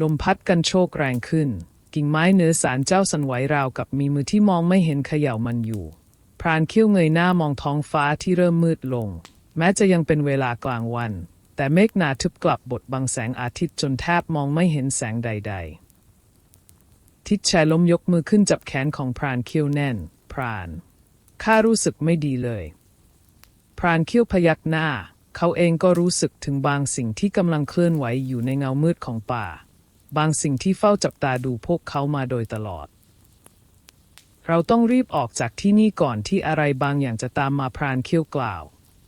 ลมพัดกันโชกแรงขึ้น กิ่งไม้เหนือสารเจ้าสันไหวราวกับมีมือที่มองไม่เห็นเขย่ามันอยู่ พรานคิ้วเงยหน้ามองท้องฟ้าที่เริ่มมืดลง แม้จะยังเป็นเวลากลางวัน แต่เมฆหนาทึบกลับบดบังแสงอาทิตย์จนแทบมองไม่เห็นแสงใด ๆ ทิดชร์ล้มยกมือขึ้นจับแขนของพรานคิ้วแน่น พรานข้ารู้สึกไม่ดีเลย พรานคิ้วพยักหน้า เขาเองก็รู้สึกถึงบางสิ่งที่กำลังเคลื่อนไหวอยู่ในเงามืดของป่า บางสิ่งที่เฝ้าจับตาดูพวกเขามาโดยตลอด เราต้องรีบออกจากที่นี่ก่อนที่อะไรบางอย่างจะตามมาพรานเคี้ยวกล่าว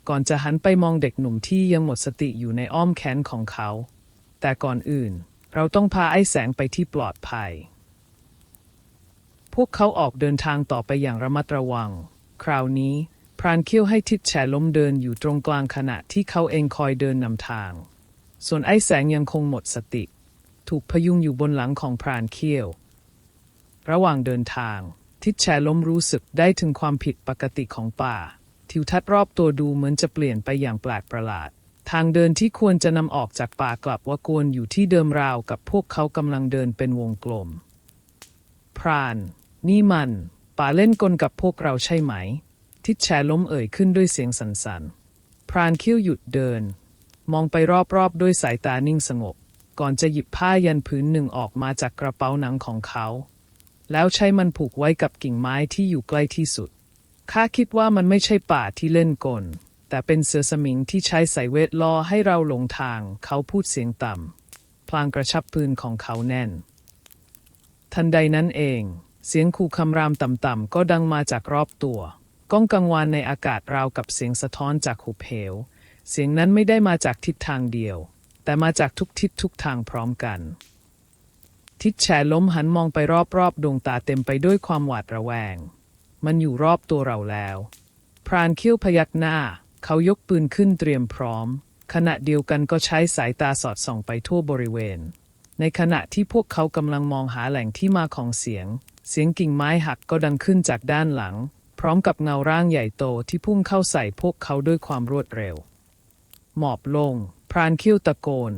ก่อนจะหันไปมองเด็กหนุ่มที่ยังหมดสติอยู่ในอ้อมแขนของเขา แต่ก่อนอื่น เราต้องพาไอ้แสงไปที่ปลอดภัย พวกเขาออกเดินทางต่อไปอย่างระมัดระวัง คราวนี้พรานเคี้ยวให้ทิดแฉล้มเดินอยู่ตรงกลางขณะที่เขาเองคอยเดินนำทาง ส่วนไอ้แสงยังคงหมดสติ ถูกพยุงอยู่บนหลังของพรานเคี้ยว ระหว่างเดินทาง ทิดแฉล้มรู้สึกได้ถึงความผิดปกติของป่า ทิวทัศน์รอบตัวดูเหมือนจะเปลี่ยนไปอย่างแปลกประหลาด ทางเดินที่ควรจะนำออกจากป่ากลับว่ากวนอยู่ที่เดิมราวกับพวกเขากำลังเดินเป็นวงกลม พราน นี่มัน ป่าเล่นกลกับพวกเราใช่ไหม ทิดแชล้มเอ่ยขึ้นด้วยเสียงสันๆพรานคิ้วหยุดเดิน มองไปรอบๆด้วยสายตานิ่งสงบ ก่อนจะหยิบผ้ายันผืนหนึ่งออกมาจากกระเป๋าหนังของเขา แล้วใช้มันผูกไว้กับกิ่งไม้ที่อยู่ใกล้ที่สุด ข้าคิดว่ามันไม่ใช่ป่าที่เล่นกล แต่เป็นเสือสมิงที่ใช้ใส่เวทล่อให้เราหลงทาง เขาพูดเสียงต่ำ พลางกระชับปืนของเขาแน่น ทันใดนั้นเอง เสียงขู่คำรามต่ำๆก็ดังมาจากรอบตัวก้องกังวานในอากาศราวกับเสียงสะท้อนจากหุบเหว เสียงนั้นไม่ได้มาจากทิศทางเดียว แต่มาจากทุกทิศทุกทางพร้อมกัน ทิศแฉล้มหันมองไปรอบๆ ดวงตาเต็มไปด้วยความหวาดระแวง มันอยู่รอบตัวเราแล้ว พรานเขี้ยวพยักหน้า เขายกปืนขึ้นเตรียมพร้อม ขณะเดียวกันก็ใช้สายตาสอดส่องไปทั่วบริเวณ ในขณะที่พวกเขากำลังมองหาแหล่งที่มาของเสียง เสียงกิ่งไม้หักก็ดังขึ้นจากด้านหลัง พร้อมกับเงาร่างใหญ่โตที่พุ่งเข้าใส่พวกเขาด้วยความรวดเร็ว หมอบลง พรานคิ้วตะโกน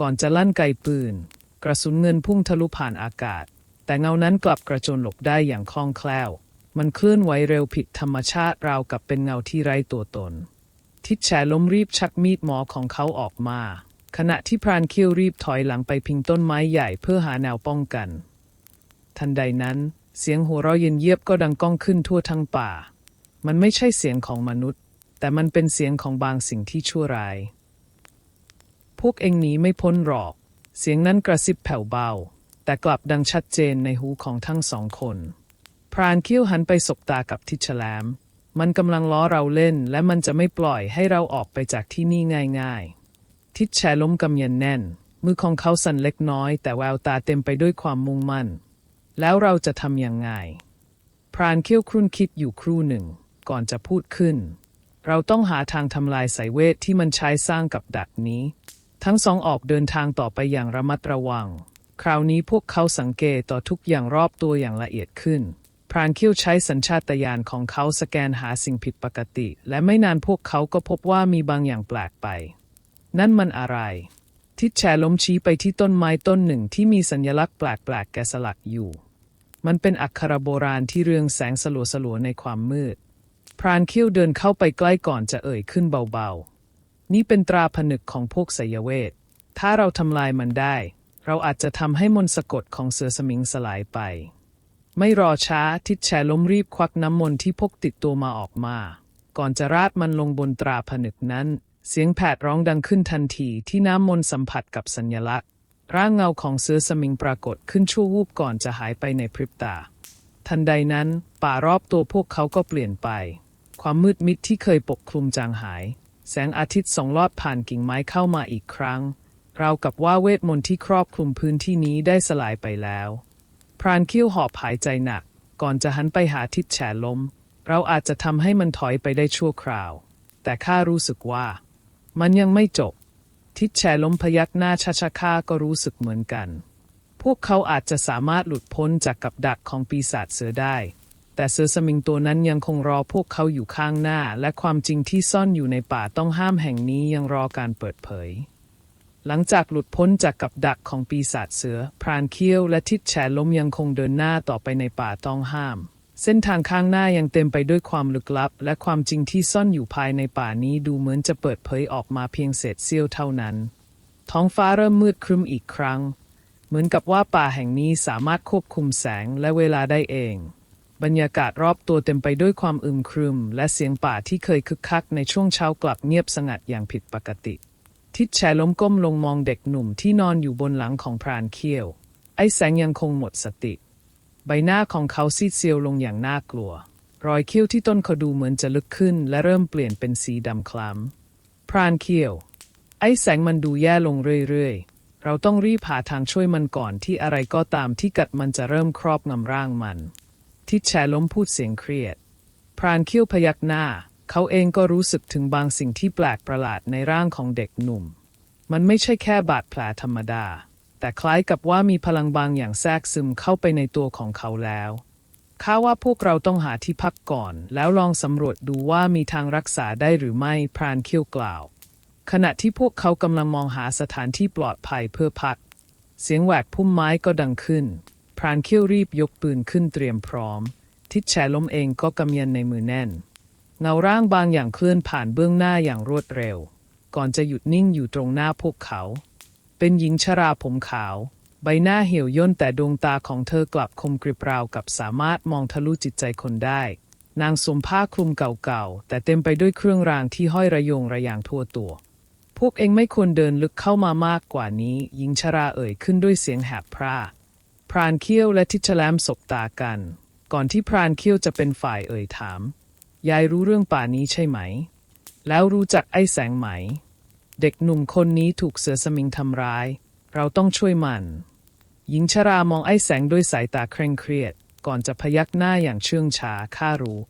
ก่อนจะลั่นไกปืน กระสุนเงินพุ่งทะลุผ่านอากาศ แต่เงานั้นกลับกระโจนหลบได้อย่างคล่องแคล่ว มันเคลื่อนไหวเร็วผิดธรรมชาติราวกับเป็นเงาที่ไร้ตัวตน ทิดแฉล้มรีบชักมีดหมอของเขาออกมา ขณะที่พรานคิ้วรีบถอยหลังไปพิงต้นไม้ใหญ่เพื่อหาแนวป้องกัน ทันใดนั้น เสียงหัวเราะเย็นเยียบก็ดังก้องขึ้นทั่วทั้งป่า มันไม่ใช่เสียงของมนุษย์ แต่มันเป็นเสียงของบางสิ่งที่ชั่วร้าย วกเองหนีไม่พ้นหรอก เสียงนั้นกระซิบแผ่วเบา แต่กลับดังชัดเจนในหูของทั้งสองคน พรานคิ้วหันไปสบตากับทิชแลม มันกำลังล้อเราเล่น และมันจะไม่ปล่อยให้เราออกไปจากที่นี่ง่าย ๆ ทิดแชล้มกำยันแน่น มือของเขาสั่นเล็กน้อย แต่แววตาเต็มไปด้วยความมุ่งมั่น แล้วเราจะทำยังไง พรานเคี้ยวครุ่นคิดอยู่ครู่หนึ่ง ก่อนจะพูดขึ้นเราต้องหาทางทำลายสายเวทที่มันใช้สร้างกับดักนี้ ทั้งสองออกเดินทางต่อไปอย่างระมัดระวัง คราวนี้พวกเขาสังเกตต่อทุกอย่างรอบตัวอย่างละเอียดขึ้น พรานคี้วใช้สัญชาตญาณของเขาสแกนหาสิ่งผิดปกติ และไม่นานพวกเขาก็พบว่ามีบางอย่างแปลกไป นั่นมันอะไร ทิดแชล้มชี้ไปที่ต้นไม้ต้นหนึ่งที่มีสัญลักษณ์แปลกๆแกะสลักอยู่ มันเป็นอักขระโบราณที่เรืองแสงสลัวๆในความมืด พรานคิ้วเดินเข้าไปใกล้ก่อนจะเอ่ยขึ้นเบาๆ นี่เป็นตราผนึกของพวกไสยเวท ถ้าเราทำลายมันได้ เราอาจจะทำให้มนต์สะกดของเสือสมิงสลายไป ไม่รอช้าทิดแชล้มรีบควักน้ำมนต์ที่พกติดตัวมาออกมา ก่อนจะราดมันลงบนตราผนึกนั้น เสียงแผดร้องดังขึ้นทันทีที่น้ำมนต์สัมผัสกับสัญลักษณ์ ร่างเงาของเสือสมิงปรากฏขึ้นชั่ววูบก่อนจะหายไปในพริบตา ทันใดนั้นป่ารอบตัวพวกเขาก็เปลี่ยนไป ความมืดมิดที่เคยปกคลุมจางหาย แสงอาทิตย์ส่องลอดผ่านกิ่งไม้เข้ามาอีกครั้ง เรากับว่าเวทมนต์ที่ครอบคลุมพื้นที่นี้ได้สลายไปแล้ว พรานคิ้วหอบหายใจหนัก ก่อนจะหันไปหาทิศแฉลม เราอาจจะทำให้มันถอยไปได้ชั่วคราว แต่ข้ารู้สึกว่า มันยังไม่จบ ทิศแฉลมพยักหน้าชาชาข้าก็รู้สึกเหมือนกัน พวกเขาอาจจะสามารถหลุดพ้นจากกับดักของปีศาจเสือได้ แต่เสือสมิงตัวนั้นยังคงรอพวกเขาอยู่ข้างหน้า และความจริงที่ซ่อนอยู่ในป่าต้องห้ามแห่งนี้ยังรอการเปิดเผย หลังจากหลุดพ้นจากกับดักของปีศาจเสือ พรานเคี้ยวและทิดแฉล้มยังคงเดินหน้าต่อไปในป่าต้องห้าม เส้นทางข้างหน้ายังเต็มไปด้วยความลึกลับ และความจริงที่ซ่อนอยู่ภายในป่านี้ดูเหมือนจะเปิดเผยออกมาเพียงเศษเสี้ยวเท่านั้น ท้องฟ้าเริ่มมืดครึ้มอีกครั้ง เหมือนกับว่าป่าแห่งนี้สามารถควบคุมแสงและเวลาได้เอง บรรยากาศรอบตัวเต็มไปด้วยความอึมครึม และเสียงป่าที่เคยคึกคักในช่วงเช้ากลับเงียบสงัดอย่างผิดปกติ ทิดแฉล้มก้มลงมองเด็กหนุ่มที่นอนอยู่บนหลังของพรานเคี้ยว ไอ้แสงยังคงหมดสติ ใบหน้าของเขาซีดเซียวลงอย่างน่ากลัว รอยเขี้ยวที่ต้นเขาดูเหมือนจะลึกขึ้น และเริ่มเปลี่ยนเป็นสีดำคล้ำพรานเคี้ยว ไอ้แสงมันดูแย่ลงเรื่อยๆ เราต้องรีบหาทางช่วยมันก่อนที่อะไรก็ตามที่กัดมันจะเริ่มครอบงำร่างมัน ทิดแฉล้มพูดเสียงเครียด พรานเคี้ยวพยักหน้า เขาเองก็รู้สึกถึงบางสิ่งที่แปลกประหลาดในร่างของเด็กหนุ่ม มันไม่ใช่แค่บาดแผลธรรมดา แต่คล้ายกับว่ามีพลังบางอย่างแทรกซึมเข้าไปในตัวของเขาแล้วข้าว่าพวกเราต้องหาที่พักก่อน แล้วลองสำรวจดูว่ามีทางรักษาได้หรือไม่พรานเคี้ยวกล่าว ขณะที่พวกเขากำลังมองหาสถานที่ปลอดภัยเพื่อพัก เสียงแหวกพุ่มไม้ก็ดังขึ้น รานเคี้ยวรีบยกปืนขึ้นเตรียมพร้อม ทิดแฉล้มเองก็กำยันในมือแน่น เงาร่างบางอย่างเคลื่อนผ่านเบื้องหน้าอย่างรวดเร็ว ก่อนจะหยุดนิ่งอยู่ตรงหน้าพวกเขา เป็นหญิงชราผมขาว ใบหน้าเหี่ยวย่นแต่ดวงตาของเธอกลับคมกริบราวกับสามารถมองทะลุจิตใจคนได้ นางสวมผ้าคลุมเก่าๆ แต่เต็มไปด้วยเครื่องรางที่ห้อยระยงระยางทั่วตัวพวกเองไม่ควรเดินลึกเข้ามามากกว่านี้ หญิงชราเอ่ยขึ้นด้วยเสียงแหบพร่า รานเคี้ยวและทิชแลมสบตากัน ก่อนที่พรานเคี้ยวจะเป็นฝ่ายเอ่ยถาม ยายรู้เรื่องป่านี้ใช่ไหม แล้วรู้จักไอ้แสงไหม เด็กหนุ่มคนนี้ถูกเสือสมิงทำร้าย เราต้องช่วยมัน หญิงชรามองไอ้แสงด้วยสายตาเคร่งเครียด ก่อนจะพยักหน้าอย่างเชื่องช้าข้ารู้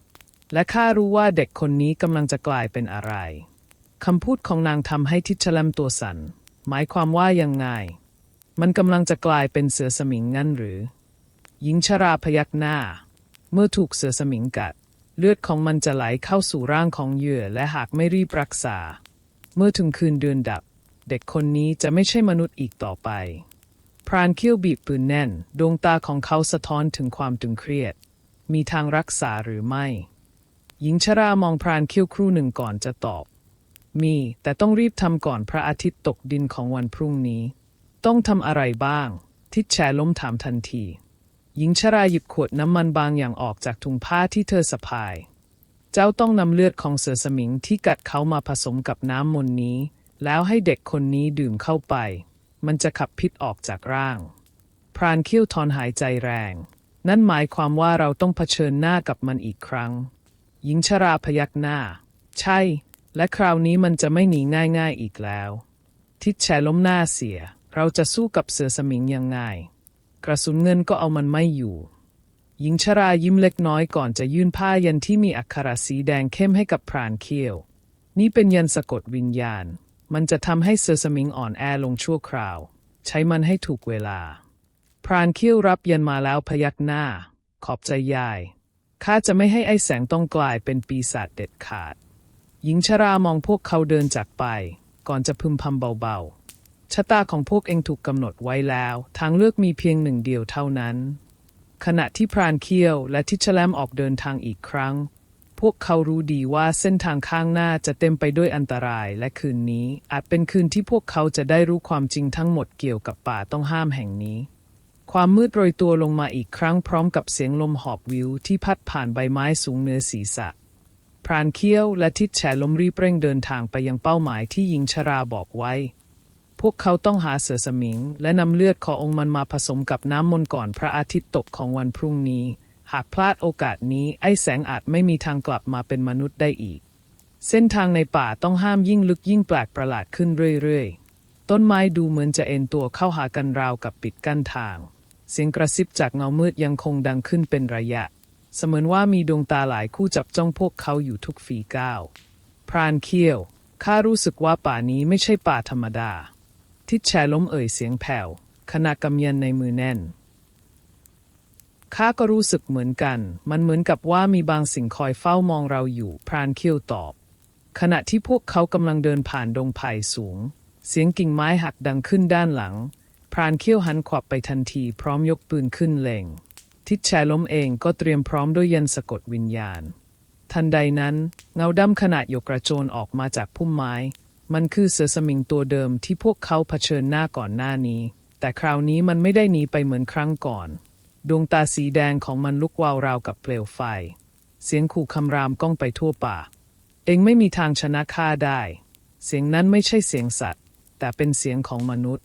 และข้ารู้ว่าเด็กคนนี้กำลังจะกลายเป็นอะไรคำพูดของนางทำให้ทิชแลมตัวสัน่นหมายความว่ายังไง มันกำลังจะกลายเป็นเสือสมิงงั้นหรือ หญิงชราพยักหน้า เมื่อถูกเสือสมิงกัด เลือดของมันจะไหลเข้าสู่ร่างของเหยื่อและหากไม่รีบรักษา เมื่อถึงคืนเดือนดับ เด็กคนนี้จะไม่ใช่มนุษย์อีกต่อไป พรานเคี้ยวบีบปืนแน่น ดวงตาของเขาสะท้อนถึงความตึงเครียด มีทางรักษาหรือไม่ หญิงชรามองพรานเคี้ยวครู่หนึ่งก่อนจะตอบ มี แต่ต้องรีบทำก่อนพระอาทิตย์ตกดินของวันพรุ่งนี้ ต้องทำอะไรบ้าง ทิดแชล้มถามทันที หญิงชราหยิบขวดน้ำมันบางอย่างออกจากถุงผ้าที่เธอสะพาย เจ้าต้องนำเลือดของเสือสมิงที่กัดเขามาผสมกับน้ำมนต์นี้ แล้วให้เด็กคนนี้ดื่มเข้าไป มันจะขับพิษออกจากร่าง พรานเคี้ยวทอนหายใจแรง นั่นหมายความว่าเราต้องเผชิญหน้ากับมันอีกครั้ง หญิงชราพยักหน้า ใช่ และคราวนี้มันจะไม่หนีง่ายๆอีกแล้ว ทิดแชล้มหน้าเสีย เราจะสู้กับเสือสมิงยังไง กระสุนเงินก็เอามันไม่อยู่ หญิงชรายิ้มเล็กน้อยก่อนจะยื่นผ้ายันที่มีอักขระสีแดงเข้มให้กับพรานเคี้ยว นี่เป็นยันสะกดวิญญาณ มันจะทำให้เสือสมิงอ่อนแอลงชั่วคราว ใช้มันให้ถูกเวลา พรานเคี้ยวรับยันมาแล้วพยักหน้า ขอบใจยาย ข้าจะไม่ให้ไอ้แสงต้องกลายเป็นปีศาจเด็ดขาด หญิงชรามองพวกเขาเดินจากไป ก่อนจะพึมพำเบาๆ ชะตาของพวกเองถูกกำหนดไว้แล้ว ทางเลือกมีเพียงหนึ่งเดียวเท่านั้น ขณะที่พรานเคี้ยวและทิชแลมออกเดินทางอีกครั้ง พวกเขารู้ดีว่าเส้นทางข้างหน้าจะเต็มไปด้วยอันตรายและคืนนี้ อาจเป็นคืนที่พวกเขาจะได้รู้ความจริงทั้งหมดเกี่ยวกับป่าต้องห้ามแห่งนี้ ความมืดโรยตัวลงมาอีกครั้งพร้อมกับเสียงลมหอบวิวที่พัดผ่านใบไม้สูงเหนือศีรษะพรานเคี้ยวและทิดแฉลมรีบเร่งเดินทางไปยังเป้าหมายที่หญิงชราบอกไว้ พวกเขาต้องหาเสือสมิง และนำเลือดขององค์มันมาผสมกับน้ำมนต์ก่อนพระอาทิตย์ตกของวันพรุ่งนี้ หากพลาดโอกาสนี้ไอ้แสงอาจไม่มีทางกลับมาเป็นมนุษย์ได้อีก เส้นทางในป่าต้องห้ามยิ่งลึกยิ่งแปลกประหลาดขึ้นเรื่อยๆ ต้นไม้ดูเหมือนจะเอ็นตัวเข้าหากันราวกับปิดกั้นทาง เสียงกระซิบจากเงามืดยังคงดังขึ้นเป็นระยะ เสมือนว่ามีดวงตาหลายคู่จับจ้องพวกเขาอยู่ทุกฝีก้าว พรานเคี้ยวข้ารู้สึกว่าป่านี้ไม่ใช่ป่าธรรมดา ทิดแชล้มเอ่ยเสียงแผ่วขณะกำยันในมือแน่น ข้าก็รู้สึกเหมือนกัน มันเหมือนกับว่ามีบางสิ่งคอยเฝ้ามองเราอยู่ พรานเคี้ยวตอบ ขณะที่พวกเขากำลังเดินผ่านดงไผ่สูง เสียงกิ่งไม้หักดังขึ้นด้านหลัง พรานเขี้ยวหันขวับไปทันที พร้อมยกปืนขึ้นเล็ง ทิดแชล้มเองก็เตรียมพร้อมด้วยยันสะกดวิญญาณ ทันใดนั้น เงาดำขนาดหยกกระโจนออกมาจากพุ่มไม้ มันคือเสือสมิงตัวเดิมที่พวกเขาเผชิญหน้าก่อนหน้านี้ แต่คราวนี้มันไม่ได้หนีไปเหมือนครั้งก่อน ดวงตาสีแดงของมันลุกวาวราวกับเปลวไฟ เสียงขู่คำรามก้องไปทั่วป่า เองไม่มีทางชนะข้าได้ เสียงนั้นไม่ใช่เสียงสัตว์ แต่เป็นเสียงของมนุษย์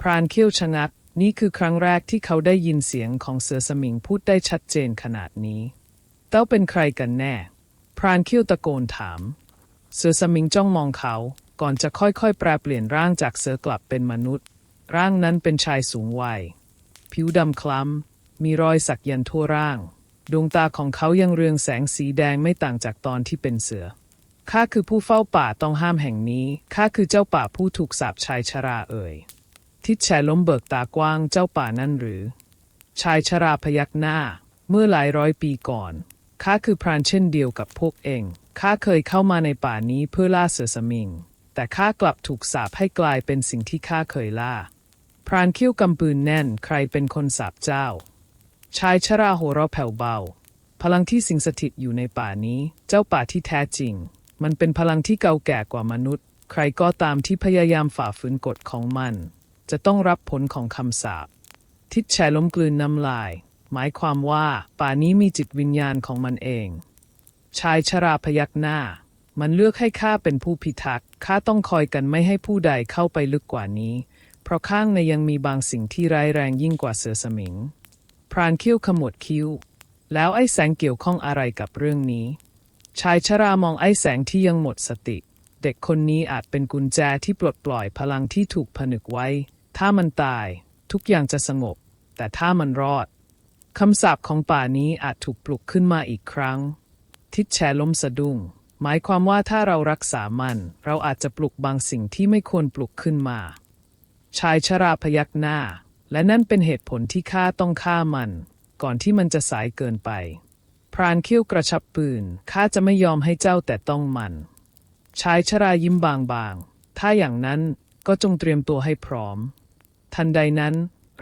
พรานเขี้ยวชะงัก นี่คือครั้งแรกที่เขาได้ยินเสียงของเสือสมิงพูดได้ชัดเจนขนาดนี้ เต้าเป็นใครกันแน่ พรานเขี้ยวตะโกนถาม เสือสมิงจ้องมองเขา ก่อนจะค่อยๆ แปลเปลี่ยนร่างจากเสือกลับเป็นมนุษย์ ร่างนั้นเป็นชายสูงวัย ผิวดำคล้ำ มีรอยสักยันทั่วร่าง ดวงตาของเขายังเรืองแสงสีแดงไม่ต่างจากตอนที่เป็นเสือ ข้าคือผู้เฝ้าป่าต้องห้ามแห่งนี้ ข้าคือเจ้าป่าผู้ถูกสาปชายชราเอ่ย ทิดแฉล้มเบิกตากว้างเจ้าป่านั่นหรือ ชายชราพยักหน้า เมื่อหลายร้อยปีก่อนข้าคือพรานเช่นเดียวกับพวกเอง ข้าเคยเข้ามาในป่านี้เพื่อล่าเสือสมิง แต่ข้ากลับถูกสาปให้กลายเป็นสิ่งที่ข้าเคยล่า พรานคิ้วกำปืนแน่น ใครเป็นคนสาปเจ้า ชายชราโหเราะแผ่วเบา พลังที่สิงสถิตอยู่ในป่านี้ เจ้าป่าที่แท้จริง มันเป็นพลังที่เก่าแก่กว่ามนุษย์ ใครก็ตามที่พยายามฝ่าฝืนกฎของมัน จะต้องรับผลของคำสาป ทิดแฉล้มกลืนน้ำลาย หมายความว่าป่านี้มีจิตวิญญาณของมันเอง ชายชราพยักหน้า มันเลือกให้ข้าเป็นผู้พิทักษ์ข้าต้องคอยกันไม่ให้ผู้ใดเข้าไปลึกกว่านี้ เพราะข้างในยังมีบางสิ่งที่ร้ายแรงยิ่งกว่าเสือสมิง พรานคิ้วขมวดคิ้ว แล้วไอ้แสงเกี่ยวข้องอะไรกับเรื่องนี้ ชายชรามองไอ้แสงที่ยังหมดสติ เด็กคนนี้อาจเป็นกุญแจที่ปลดปล่อยพลังที่ถูกผนึกไว้ ถ้ามันตาย ทุกอย่างจะสงบ แต่ถ้ามันรอดคำสาปของป่านี้อาจถูกปลุกขึ้นมาอีกครั้ง ทิดแชล้มสะดุ้ง หมายความว่าถ้าเรารักษามัน เราอาจจะปลุกบางสิ่งที่ไม่ควรปลุกขึ้นมา ชายชราพยักหน้า และนั่นเป็นเหตุผลที่ข้าต้องฆ่ามัน ก่อนที่มันจะสายเกินไป พรานเขี้ยวกระชับปืนข้าจะไม่ยอมให้เจ้าแต่ต้องมัน ชายชรายิ้มบางๆ ถ้าอย่างนั้นก็จงเตรียมตัวให้พร้อม ทันใดนั้น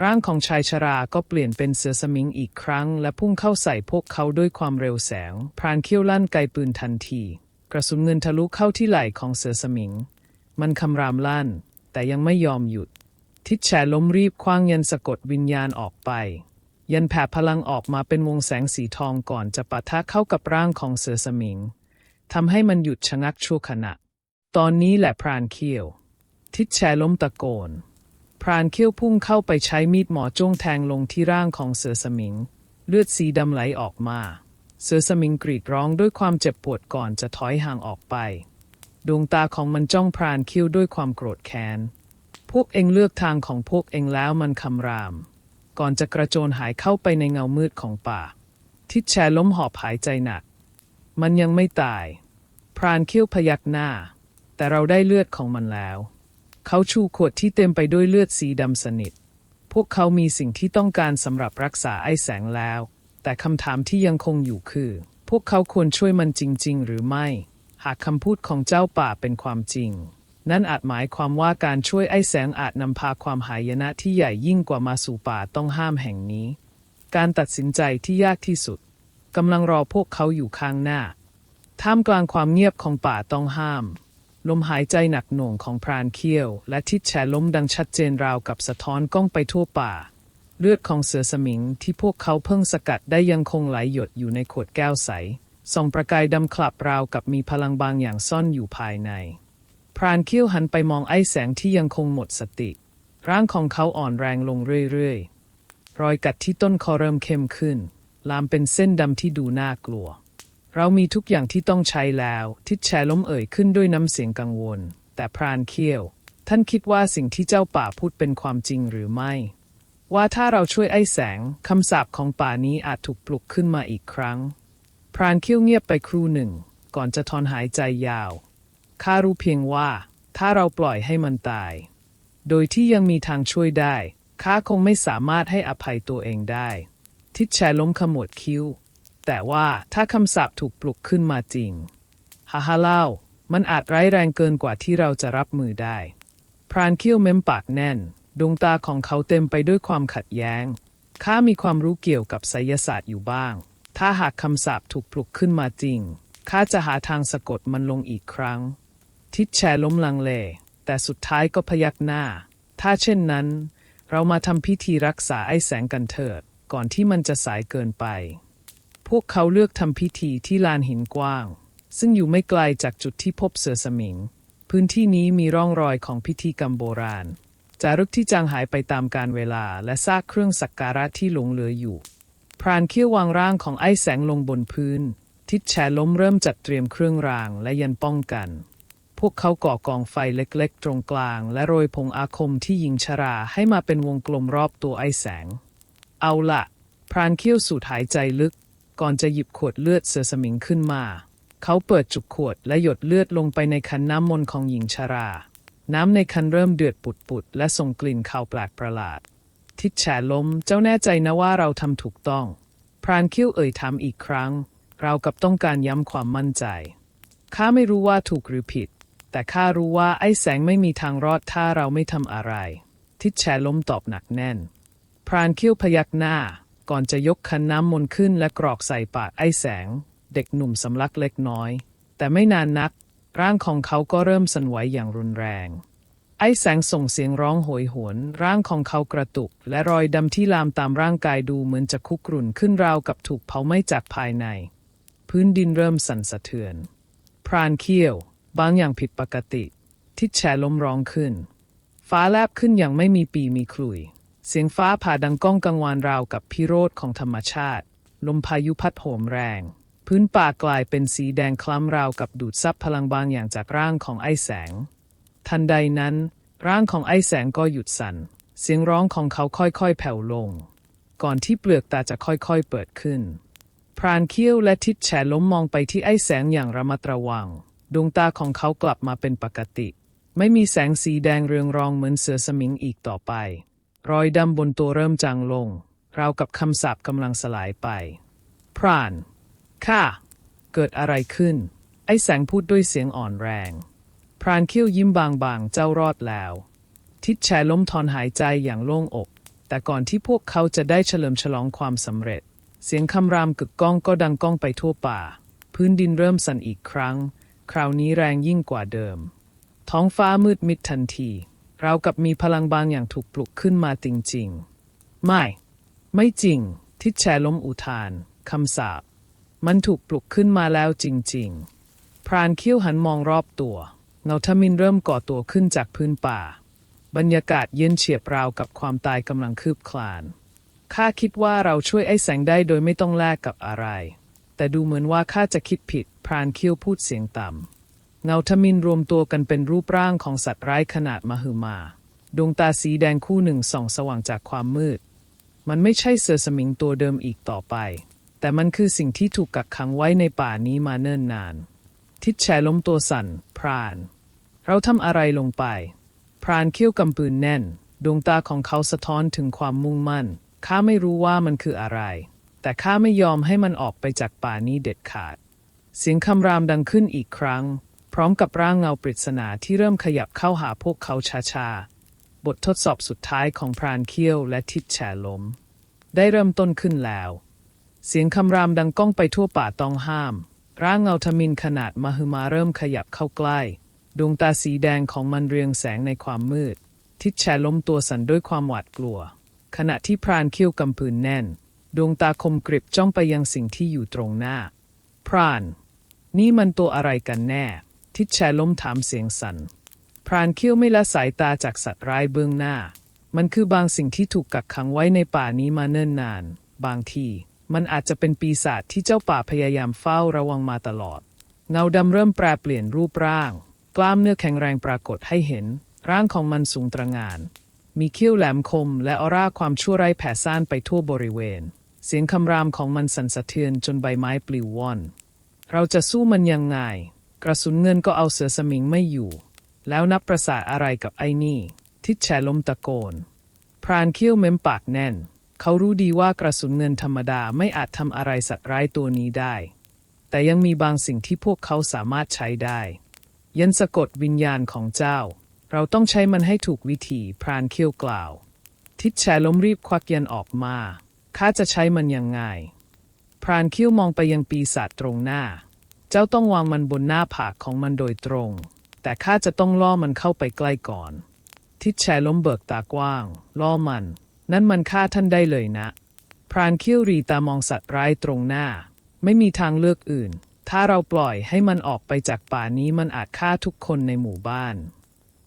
ร่างของชายชราก็เปลี่ยนเป็นเสือสมิงอีกครั้ง และพุ่งเข้าใส่พวกเขาด้วยความเร็วแสง พรานเขี้ยวลั่นไกปืนทันที กระสุนเงินทะลุเข้าที่ไหล่ของเสือสมิง มันคำรามลั่น แต่ยังไม่ยอมหยุด ทิดแฉล้มรีบคว้างยันสะกดวิญญาณออกไป ยันแผ่พลังออกมาเป็นวงแสงสีทองก่อนจะปะทะเข้ากับร่างของเสือสมิงทำให้มันหยุดชะงักชั่วขณะ ตอนนี้แหละพรานเขี้ยว ทิดแฉล้มตะโกน พรานเขี้ยวพุ่งเข้าไปใช้มีดหมอจ้วงแทงลงที่ร่างของเสือสมิง เลือดสีดำไหลออกมา เสือสมิงกรีดร้องด้วยความเจ็บปวดก่อนจะถอยห่างออกไป ดวงตาของมันจ้องพรานเขี้วด้วยความโกรธแค้น พวกเองเลือกทางของพวกเองแล้วมันคำราม ก่อนจะกระโจนหายเข้าไปในเงามืดของป่า ทิดแชล้มหอบหายใจหนัก มันยังไม่ตาย พรานเขี้วพยักหน้า แต่เราได้เลือดของมันแล้ว เขาชูขวดที่เต็มไปด้วยเลือดสีดำสนิท พวกเขามีสิ่งที่ต้องการสำหรับรักษาไอ้แสงแล้ว แต่คำถามที่ยังคงอยู่คือ พวกเขาควรช่วยมันจริง ๆ หรือไม่ หากคำพูดของเจ้าป่าเป็นความจริง นั่นอาจหมายความว่าการช่วยไอ้แสงอาจนำพาความหายนะที่ใหญ่ยิ่งกว่ามาสู่ป่าต้องห้ามแห่งนี้ การตัดสินใจที่ยากที่สุดกำลังรอพวกเขาอยู่ข้างหน้า ท่ามกลางความเงียบของป่าต้องห้าม ลมหายใจหนักหน่วงของพรานเคี้ยว และทิศแฉล้มดังชัดเจนราวกับสะท้อนกล้องไปทั่วป่า เลือดของเสือสมิงที่พวกเขาเพิ่งสกัดได้ยังคงไหลหยดอยู่ในขวดแก้วใสส่องประกายดำคลับราวกับมีพลังบางอย่างซ่อนอยู่ภายใน พรานเคี้ยวหันไปมองไอ้แสงที่ยังคงหมดสติ ร่างของเขาอ่อนแรงลงเรื่อยๆ รอยกัดที่ต้นคอเริ่มเข้มขึ้น ลามเป็นเส้นดำที่ดูน่ากลัว เรามีทุกอย่างที่ต้องใช้แล้ว ทิดแชล้มเอ่ยขึ้นด้วยน้ำเสียงกังวล แต่พรานเคี้ยว ท่านคิดว่าสิ่งที่เจ้าป่าพูดเป็นความจริงหรือไม่ ว่าถ้าเราช่วยไอ้แสงคำสาปของป่านี้อาจถูกปลุกขึ้นมาอีกครั้ง พรานเคี้ยวเงียบไปครู่หนึ่ง ก่อนจะถอนหายใจยาวข้ารู้เพียงว่า ถ้าเราปล่อยให้มันตาย โดยที่ยังมีทางช่วยได้ข้าคงไม่สามารถให้อภัยตัวเองได้ ทิดแชล้มขมวดคิ้ว แต่ว่าถ้าคำสาปถูกปลุกขึ้นมาจริงฮ่าฮ่าเล่า มันอาจร้ายแรงเกินกว่าที่เราจะรับมือได้ พรานเขี้ยวเม้มปากแน่น ดวงตาของเขาเต็มไปด้วยความขัดแย้ง ข้ามีความรู้เกี่ยวกับไสยศาสตร์อยู่บ้าง ถ้าหากคำสาปถูกปลุกขึ้นมาจริง ข้าจะหาทางสะกดมันลงอีกครั้ง ทิดแชร์ล้มลังเล แต่สุดท้ายก็พยักหน้า ถ้าเช่นนั้น เรามาทำพิธีรักษาไอ้แสงกันเถิด ก่อนที่มันจะสายเกินไป พวกเขาเลือกทำพิธีที่ลานหินกว้าง ซึ่งอยู่ไม่ไกลจากจุดที่พบเสือสมิง พื้นที่นี้มีร่องรอยของพิธีกรรมโบราณ จารึกที่จางหายไปตามกาลเวลา และซากเครื่องสักการะที่หลงเหลืออยู่ พรานเขี้ยววางร่างของไอ้แสงลงบนพื้น ทิดแฉล้มเริ่มจัดเตรียมเครื่องรางและยันป้องกัน พวกเขาก่อกองไฟเล็กๆ ตรงกลาง และโรยผงอาคมที่ยิงชราให้มาเป็นวงกลมรอบตัวไอ้แสง เอาละพรานเขี้ยวสูดหายใจลึก ก่อนจะหยิบขวดเลือดเสือสมิงขึ้นมา เขาเปิดจุกขวดและหยดเลือดลงไปในคันน้ำมนต์ของหญิงชรา น้ำในคันเริ่มเดือดปุดๆ และส่งกลิ่นคาวแปลกประหลาด ทิดแฉล้มเจ้าแน่ใจนะว่าเราทำถูกต้อง พรานคิ้วเอ่ยถามอีกครั้ง เรากับต้องการย้ำความมั่นใจ ข้าไม่รู้ว่าถูกหรือผิด แต่ข้ารู้ว่าไอ้แสงไม่มีทางรอดถ้าเราไม่ทำอะไร ทิดแฉล้มตอบหนักแน่น พรานคิ้วพยักหน้า ก่อนจะยกคันน้ำมนต์ขึ้นและกรอกใส่ปากไอ้แสง เด็กหนุ่มสำลักเล็กน้อย แต่ไม่นานนัก ร่างของเขาก็เริ่มสั่นไหวอย่างรุนแรง ไอ้แสงส่งเสียงร้องโหยหวน ร่างของเขากระตุก และรอยดำที่ลามตามร่างกายดูเหมือนจะคุกรุ่นขึ้นราวกับถูกเผาไหม้จากภายใน พื้นดินเริ่มสั่นสะเทือน พรานเขี้ยว บางอย่างผิดปกติ ทิดแฉล้มร้องขึ้น ฟ้าแลบขึ้นอย่างไม่มีปีมีคลุย เสียงฟ้าผ่าดังก้องกังวานราวกับพิโรธของธรรมชาติ ลมพายุพัดโหมแรง พื้นป่ากลายเป็นสีแดงคล้ำราวกับดูดซับพลังบางอย่างจากร่างของไอ้แสง ทันใดนั้น ร่างของไอ้แสงก็หยุดสั่น เสียงร้องของเขาค่อยๆ แผ่วลง ก่อนที่เปลือกตาจะค่อยๆ เปิดขึ้น พรานเขี้ยวและทิดแฉล้มมองไปที่ไอ้แสงอย่างระมัดระวัง ดวงตาของเขากลับมาเป็นปกติ ไม่มีแสงสีแดงเรืองรองเหมือนเสือสมิงอีกต่อไป รอยดำบนตัวเริ่มจางลง ราวกับคำสาปกำลังสลายไป พราน ค่ะ เกิดอะไรขึ้น ไอ้แสงพูดด้วยเสียงอ่อนแรง พรานคิ้วยิ้มบางๆ เจ้ารอดแล้ว ทิดแชล้มทอนหายใจอย่างโล่งอก แต่ก่อนที่พวกเขาจะได้เฉลิมฉลองความสำเร็จ เสียงคำรามกึกก้องก็ดังก้องไปทั่วป่า พื้นดินเริ่มสั่นอีกครั้ง คราวนี้แรงยิ่งกว่าเดิม ท้องฟ้ามืดมิดทันที เรากับมีพลังบางอย่างถูกปลุกขึ้นมาจริงๆ ไม่ ไม่จริง ทิดแชล้มอุทาน คำสาป มันถูกปลุกขึ้นมาแล้วจริงๆ พรานคิ้วหันมองรอบตัว เงาทมินเริ่มก่อตัวขึ้นจากพื้นป่า บรรยากาศเย็นเฉียบราวกับความตายกำลังคืบคลาน ข้าคิดว่าเราช่วยไอ้แสงได้โดยไม่ต้องแลกกับอะไร แต่ดูเหมือนว่าข้าจะคิดผิด พรานคิ้วพูดเสียงต่ำ เงาทมินรวมตัวกันเป็นรูปร่างของสัตว์ร้ายขนาดมหึมา ดวงตาสีแดงคู่หนึ่งส่องสว่างจากความมืด มันไม่ใช่เสือสมิงตัวเดิมอีกต่อไป แต่มันคือสิ่งที่ถูกกักขังไว้ในป่านี้มาเนิ่นนาน ทิดแชล้มตัวสั่น พราน เราทำอะไรลงไป พรานเขี้ยวกำปืนแน่น ดวงตาของเขาสะท้อนถึงความมุ่งมั่น ข้าไม่รู้ว่ามันคืออะไร แต่ข้าไม่ยอมให้มันออกไปจากป่านี้เด็ดขาด เสียงคำรามดังขึ้นอีกครั้ง พร้อมกับร่างเงาปริศนาที่เริ่มขยับเข้าหาพวกเขาช้าๆ บททดสอบสุดท้ายของพรานเขี้ยวและทิดแฉล้ม ได้เริ่มต้นขึ้นแล้ว เสียงคำรามดังก้องไปทั่วป่าต้องห้าม ร่างเงาทมินขนาดมหึมาเริ่มขยับเข้าใกล้ ดวงตาสีแดงของมันเรืองแสงในความมืด ทิดแฉล้มตัวสั่นด้วยความหวาดกลัว ขณะที่พรานเขี้ยวกำปืนแน่น ดวงตาคมกริบจ้องไปยังสิ่งที่อยู่ตรงหน้า พราน นี่มันตัวอะไรกันแน่ ทิดแฉล้มถามเสียงสัน่น พรานเขี้ยวไม่ละสายตาจากสัตว์ร้ายเบื้องหน้า มันคือบางสิ่งที่ถูกกักขังไว้ในป่านี้มาเนิ่นนาน บางที มันอาจจะเป็นปีศาจที่เจ้าป่าพยายามเฝ้าระวังมาตลอด เงาดำเริ่มแปรเปลี่ยนรูปร่าง กล้ามเนื้อแข็งแรงปรากฏให้เห็น ร่างของมันสูงตระหงาน มีเขี้วแหลมคม และออร่าความชั่วร้ายแผ่ซ่านไปทั่วบริเวณ เสียงคำรามของมันสั่นสะเทือนจนใบไม้ปลิวว่อน เราจะสู้มันยังไง กระสุนเงินก็เอาเสือสมิงไม่อยู่ แล้วนับประสาอะไรกับไอ้นี่ ทิดแฉล้มตะโกน พรานเขี้ยวเม้มปากแน่น เขารู้ดีว่ากระสุนเงินธรรมดาไม่อาจทำอะไรสัตว์ร้ายตัวนี้ได้ แต่ยังมีบางสิ่งที่พวกเขาสามารถใช้ได้ ยันสะกดวิญญาณของเจ้า เราต้องใช้มันให้ถูกวิธีพรานเคี้ยวกล่าว ทิดแฉล้มรีบควักยันออกมา ข้าจะใช้มันยังไง พรานคิ้วมองไปยังปีศาจตรงหน้า เจ้าต้องวางมันบนหน้าผากของมันโดยตรง แต่ข้าจะต้องล่อมันเข้าไปใกล้ก่อน ทิดแฉล้มเบิกตากว้าง ล่อมัน นั่นมันฆ่าท่านได้เลยนะ พรานเคิ้วรีตามองสัตว์ร้ายตรงหน้า ไม่มีทางเลือกอื่น ถ้าเราปล่อยให้มันออกไปจากป่านี้มันอาจฆ่าทุกคนในหมู่บ้าน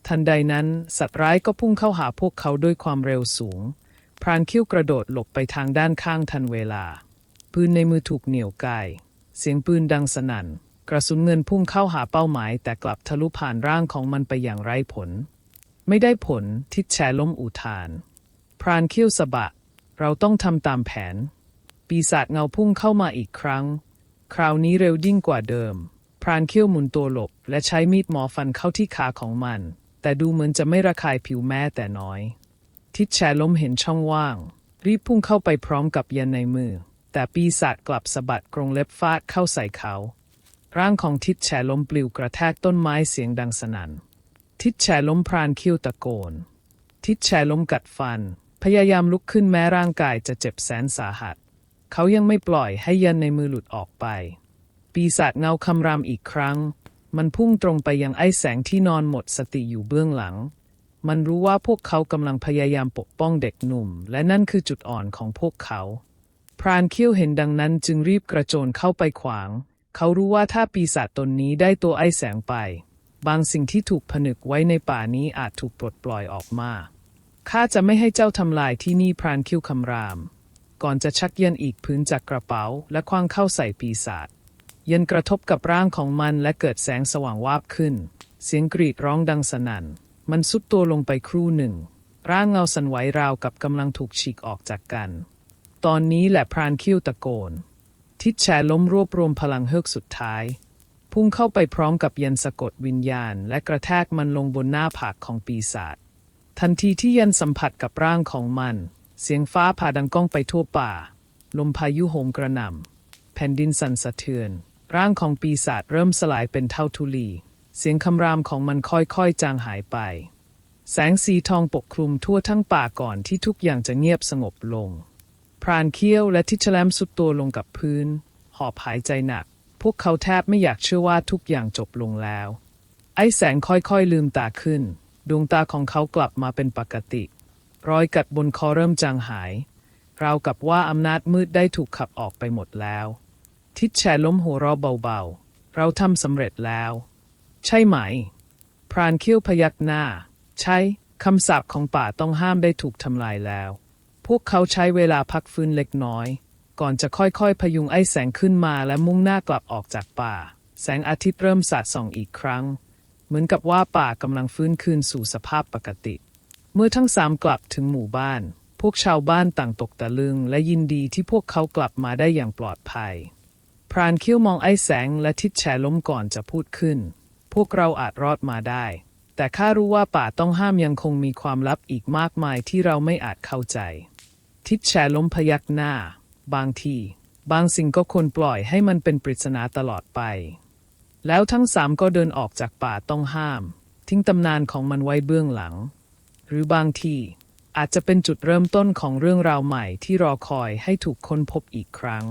ทันใดนั้นสัตว์ร้ายก็พุ่งเข้าหาพวกเขาด้วยความเร็วสูง พรานคิ้วกระโดดหลบไปทางด้านข้างทันเวลา ปืนในมือถูกเหนี่ยวไกลเสียงปืนดังสนั่น กระสุนเงินพุ่งเข้าหาเป้าหมาย แต่กลับทะลุผ่านร่างของมันไปอย่างไร้ผล ไม่ได้ผลทิดแชล้มอุทาน พรานคิ้วสะบะ เราต้องทำตามแผน ปีศาจเงาพุ่งเข้ามาอีกครั้ง คราวนี้เร็วยิ่งกว่าเดิม พรานคิ้วหมุนตัวหลบ และใช้มีดหมอฟันเข้าที่ขาของมัน แต่ดูเหมือนจะไม่ระคายผิวแม้แต่น้อย ทิดแชล้มเห็นช่องว่าง รีบพุ่งเข้าไปพร้อมกับยันในมือ แต่ปีศาจกลับสะบัดกรงเล็บฟาดเข้าใส่เขา ร่างของทิดแฉล้มปลิวกระแทกต้นไม้เสียงดังสนั่นทิดแฉล้มพรานคิ้วตะโกน ทิดแฉล้มกัดฟัน พยายามลุกขึ้นแม้ร่างกายจะเจ็บแสนสาหัส เขายังไม่ปล่อยให้ยันในมือหลุดออกไป ปีศาจเงาคำรามอีกครั้ง มันพุ่งตรงไปยังไอ้แสงที่นอนหมดสติอยู่เบื้องหลัง มันรู้ว่าพวกเขากำลังพยายามปกป้องเด็กหนุ่ม และนั่นคือจุดอ่อนของพวกเขา พรานคิ้วเห็นดังนั้นจึงรีบกระโจนเข้าไปขวาง เขารู้ว่าถ้าปีศาจตนนี้ได้ตัวไอ้แสงไป บางสิ่งที่ถูกผนึกไว้ในป่านี้อาจถูกปลดปล่อยออกมา ข้าจะไม่ให้เจ้าทำลายที่นี่พรานคิ้วคำราม ก่อนจะชักเย็นอีกพื้นจากกระเป๋า และคว้างเข้าใส่ปีศาจเย็นกระทบกับร่างของมันและเกิดแสงสว่างวาบขึ้น เสียงกรีดร้องดังสนั่น มันสุดตัวลงไปครู่หนึ่ง ร่างเงาสั่นไหวราวกับกำลังถูกฉีกออกจากกัน ตอนนี้แหละพรานคิ้วตะโกน ทิดแชล้มรวบรวมพลังเฮือกสุดท้าย พุ่งเข้าไปพร้อมกับเยันสะกดวิญญาณ และกระแทกมันลงบนหน้าผากของปีศาจ ทันทีที่ยันสัมผัสกับร่างของมัน เสียงฟ้าผ่าดังก้องไปทั่วป่า ลมพายุโหมกระหน่ำ แผ่นดินสั่นสะเทือน ร่างของปีศาจเริ่มสลายเป็นเท่าทุลี เสียงคำรามของมันค่อยๆ จางหายไป แสงสีทองปกคลุมทั่วทั้งป่าก่อนที่ทุกอย่างจะเงียบสงบลง พรานเคี้ยวและทิชแลมสุดตัวลงกับพื้น หอบหายใจหนัก พวกเขาแทบไม่อยากเชื่อว่าทุกอย่างจบลงแล้ว ไอ้แสงค่อยๆลืมตาขึ้น ดวงตาของเขากลับมาเป็นปกติ รอยกัดบนคอเริ่มจางหาย ราวกับว่าอำนาจมืดได้ถูกขับออกไปหมดแล้ว ทิดแชล้มหัวเราะเบาๆ เราทำสำเร็จแล้ว ใช่ไหม พรานคิ้วพยักหน้า ใช่คำสาปของป่าต้องห้ามได้ถูกทำลายแล้ว พวกเขาใช้เวลาพักฟื้นเล็กน้อย ก่อนจะค่อยๆ พยุงไอ้แสงขึ้นมาและมุ่งหน้ากลับออกจากป่า แสงอาทิตย์เริ่มสาดส่องอีกครั้ง เหมือนกับว่าป่ากำลังฟื้นคืนสู่สภาพปกติ เมื่อทั้งสามกลับถึงหมู่บ้าน พวกชาวบ้านต่างตกตะลึง และยินดีที่พวกเขากลับมาได้อย่างปลอดภัย พรานคิ้วมองไอ้แสงและทิดแฉล้มก่อนจะพูดขึ้น พวกเราอาจรอดมาได้ แต่ข้ารู้ว่าป่าต้องห้ามยังคงมีความลับอีกมากมายที่เราไม่อาจเข้าใจ ทิดแฉล้มพยักหน้า บางที บางสิ่งก็ควรปล่อยให้มันเป็นปริศนาตลอดไป แล้วทั้งสามก็เดินออกจากป่าต้องห้าม ทิ้งตำนานของมันไว้เบื้องหลัง หรือบางทีอาจจะเป็นจุดเริ่มต้นของเรื่องราวใหม่ที่รอคอยให้ถูกค้นพบอีกครั้ง